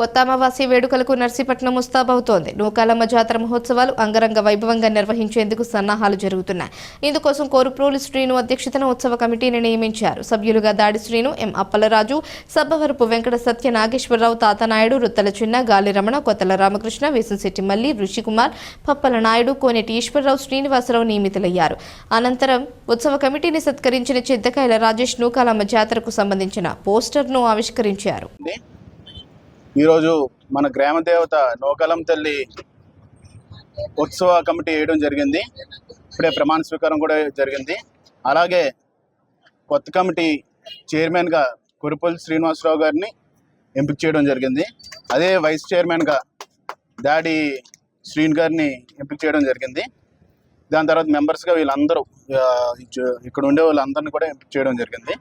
కొత్త అమావాస్య వేడుకలకు నర్సీపట్నం ముస్తాబవుతోంది నూకాలమ్మ జాతర మహోత్సవాలు అంగరంగ వైభవంగా నిర్వహించేందుకు సన్నాహాలు జరుగుతున్నాయి. ఇందుకోసం కోరుప్రోలు శ్రీను అధ్యక్షతన ఉత్సవ కమిటీని నియమించారు. సభ్యులుగా దాడి శ్రీను ఎం అప్పలరాజు సబ్బవరపు వెంకట సత్య నాగేశ్వరరావు తాతనాయుడు రుత్తల చిన్న గాలి రమణ కొత్తల రామకృష్ణ వేసంశెట్టి మల్లి ఋషికుమార్ పప్పల నాయుడు కోనేటి ఈశ్వరరావు శ్రీనివాసరావు నియమితులయ్యారు. అనంతరం ఉత్సవ కమిటీని సత్కరించిన చిద్దకాయల రాజేష్ నూకాలమ్మ జాతరకు సంబంధించిన పోస్టర్ను ఆవిష్కరించారు. ఈరోజు మన గ్రామ దేవత నోకలం తల్లి ఉత్సవ కమిటీ వేయడం జరిగింది. ఇప్పుడే ప్రమాణ స్వీకారం కూడా జరిగింది. అలాగే కొత్త కమిటీ చైర్మన్గా కురుపల్లి శ్రీనివాసరావు గారిని ఎంపిక చేయడం జరిగింది. అదే వైస్ చైర్మన్గా దాడి శ్రీన్ గారిని ఎంపిక చేయడం జరిగింది. దాని తర్వాత మెంబర్స్గా వీళ్ళందరూ ఇక్కడ ఉండే వాళ్ళందరినీ కూడా ఎంపిక చేయడం జరిగింది.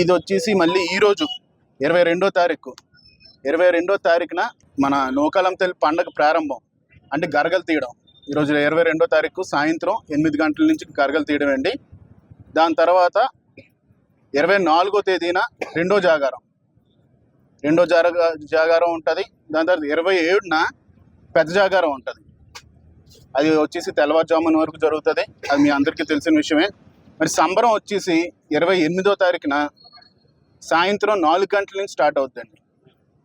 ఇది వచ్చేసి మళ్ళీ ఈరోజు ఇరవై రెండో తారీఖు ఇరవై రెండో తారీఖున మన నూకాలం తల్లి పండగ ప్రారంభం అంటే గరగలు తీయడం. ఈరోజు ఇరవై రెండో తారీఖు సాయంత్రం ఎనిమిది గంటల నుంచి గరగలు తీయడం అండి. దాని తర్వాత ఇరవై నాలుగో తేదీన రెండో జాగారం. రెండో జాగ జాగారం ఉంటుంది. దాని తర్వాత ఇరవై ఏడున పెద్ద జాగారం ఉంటుంది. అది వచ్చేసి తెల్లవారుజామున వరకు జరుగుతుంది. అది మీ అందరికీ తెలిసిన విషయమే. మరి సంబరం వచ్చేసి ఇరవై ఎనిమిదో తారీఖున సాయంత్రం నాలుగు గంటల నుంచి స్టార్ట్ అవుతుందండి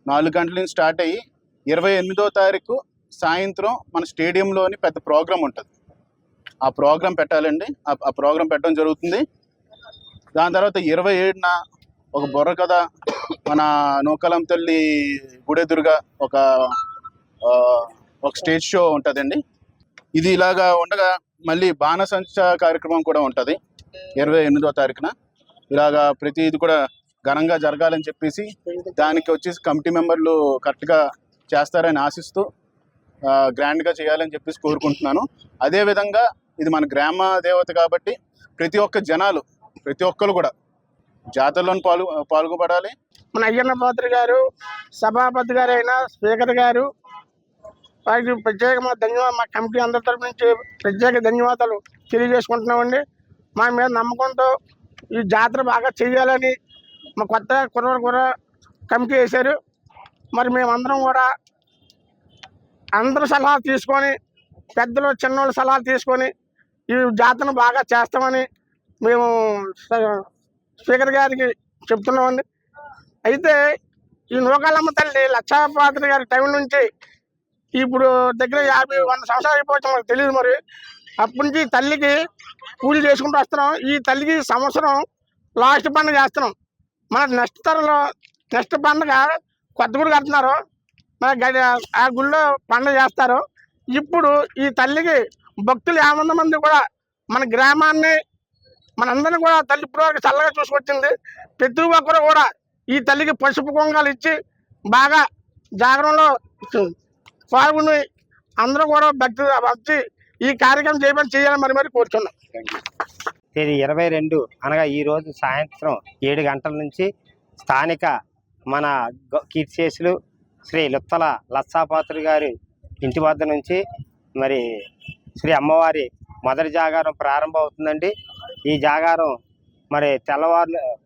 నాలుగు గంటల నుంచి స్టార్ట్ అయ్యి ఇరవై ఎనిమిదో తారీఖు సాయంత్రం మన స్టేడియంలోని పెద్ద ప్రోగ్రాం ఉంటుంది. ఆ ప్రోగ్రాం పెట్టాలండి. ఆ ఆ ప్రోగ్రాం పెట్టడం జరుగుతుంది. దాని తర్వాత ఇరవై ఏడున ఒక బుర్ర కథ మన నూకలం తల్లి గుడెదురుగా ఒక ఒక స్టేజ్ షో ఉంటుందండి. ఇది ఇలాగా ఉండగా మళ్ళీ బాణసంచ కార్యక్రమం కూడా ఉంటుంది. ఇరవై ఎనిమిదో తారీఖున. ఇలాగా ప్రతి ఇది కూడా ఘనంగా జరగాలని చెప్పేసి దానికి వచ్చేసి కమిటీ మెంబర్లు కరెక్ట్గా చేస్తారని ఆశిస్తూ గ్రాండ్గా చేయాలని చెప్పేసి కోరుకుంటున్నాను. అదేవిధంగా ఇది మన గ్రామ దేవత కాబట్టి ప్రతి ఒక్క జనాలు ప్రతి ఒక్కరు కూడా జాతరలోని పాల్గొ పాల్గొపడాలి. మన అయ్యన్న పాత్ర గారు సభాపతి గారు అయిన స్పీకర్ గారు వారికి ప్రత్యేకమైన ధన్యవాదాలు మా కమిటీ అందరి తరపు నుంచి ప్రత్యేక ధన్యవాదాలు తెలియజేసుకుంటున్నామండి. మా మీద నమ్మకంతో ఈ జాతర బాగా చేయాలని మా కొత్త కుర్ర కూడా కమిటీ వేశారు. మరి మేమందరం కూడా అందరి సలహాలు తీసుకొని పెద్దలు చిన్నోళ్ళు సలహాలు తీసుకొని ఈ జాతరను బాగా చేస్తామని మేము స్పీకర్ గారికి చెప్తున్నామండి. అయితే ఈ నూకాలమ్మ తల్లి లక్షాపాత్రి గారి టైం నుంచి ఇప్పుడు దగ్గర యాభై వంద సంవత్సరాలు అయిపోవచ్చు మనకు తెలియదు మరి. అప్పటి నుంచి తల్లికి పూజ చేసుకుంటూ వస్తున్నాం. ఈ తల్లికి సంవత్సరం లాస్ట్ పండుగ చేస్తున్నాం. మన నెక్స్ట్ తరంలో నెక్స్ట్ పండుగ కొత్త గుడి కడుతున్నారు. మన గడి ఆ గుళ్ళో పండుగ చేస్తారు. ఇప్పుడు ఈ తల్లికి భక్తులు యాభై మంది కూడా మన గ్రామాన్ని మనందరినీ కూడా తల్లి ఇప్పటివరకు చల్లగా చూసుకొచ్చింది. ప్రతి ఒక్కరు కూడా ఈ తల్లికి పసుపు కొంగాలు ఇచ్చి బాగా జాగరణలో పాల్గొని అందరూ కూడా భక్తి వచ్చి ఈ కార్యక్రమం చేయమని చేయాలని మరి మరి కోరుతున్నాం తేదీ ఇరవై రెండు అనగా ఈ రోజు సాయంత్రం ఏడు గంటల నుంచి స్థానిక మన గ- కీర్తిశేషులు శ్రీ లుత్తల లచ్చాపాత్రి గారి ఇంటి వద్ద నుంచి మరి శ్రీ అమ్మవారి మొదటి జాగారం ప్రారంభం అవుతుందండి. ఈ జాగారం మరి తెల్లవారు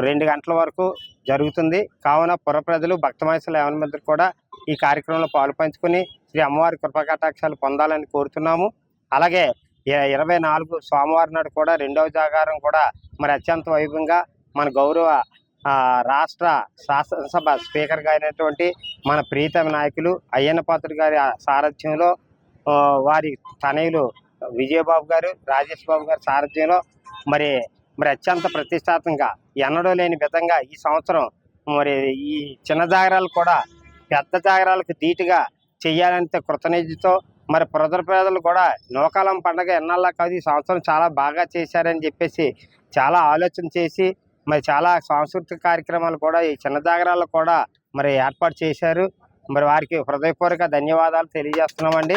రెండు గంటల వరకు జరుగుతుంది. కావున పురప్రజలు ప్రజలు భక్తమహేశ్వర ఎవరి కూడా ఈ కార్యక్రమంలో పాలు పంచుకొని శ్రీ అమ్మవారి కృపకటాక్షాలు పొందాలని కోరుతున్నాము. అలాగే ఇరవై నాలుగు సోమవారం నాడు కూడా రెండవ జాగారం కూడా మరి అత్యంత వైభవంగా మన గౌరవ రాష్ట్ర శాసనసభ స్పీకర్గా అయినటువంటి మన ప్రీతమ నాయకులు అయ్యన్న పాత్ర గారి సారథ్యంలో వారి తనయులు విజయబాబు గారు రాజేష్ బాబు గారి సారథ్యంలో మరి మరి అత్యంత ప్రతిష్టాత్మకంగా ఎన్నడూ లేని విధంగా ఈ సంవత్సరం మరి ఈ చిన్న జాగరాలు కూడా పెద్ద జాగరాలకు ధీటుగా చేయాలంటే కృతనిధితో మరి ప్రజల ప్రజలు కూడా నూకాలం పండగ ఎన్నాళ్ళ కాదు ఈ సంవత్సరం చాలా బాగా చేశారని చెప్పేసి చాలా ఆలోచన చేసి మరి చాలా సాంస్కృతిక కార్యక్రమాలు కూడా ఈ చిన్న జాగరాలు కూడా మరి ఏర్పాటు చేశారు. మరి వారికి హృదయపూర్వక ధన్యవాదాలు తెలియజేస్తున్నామండి.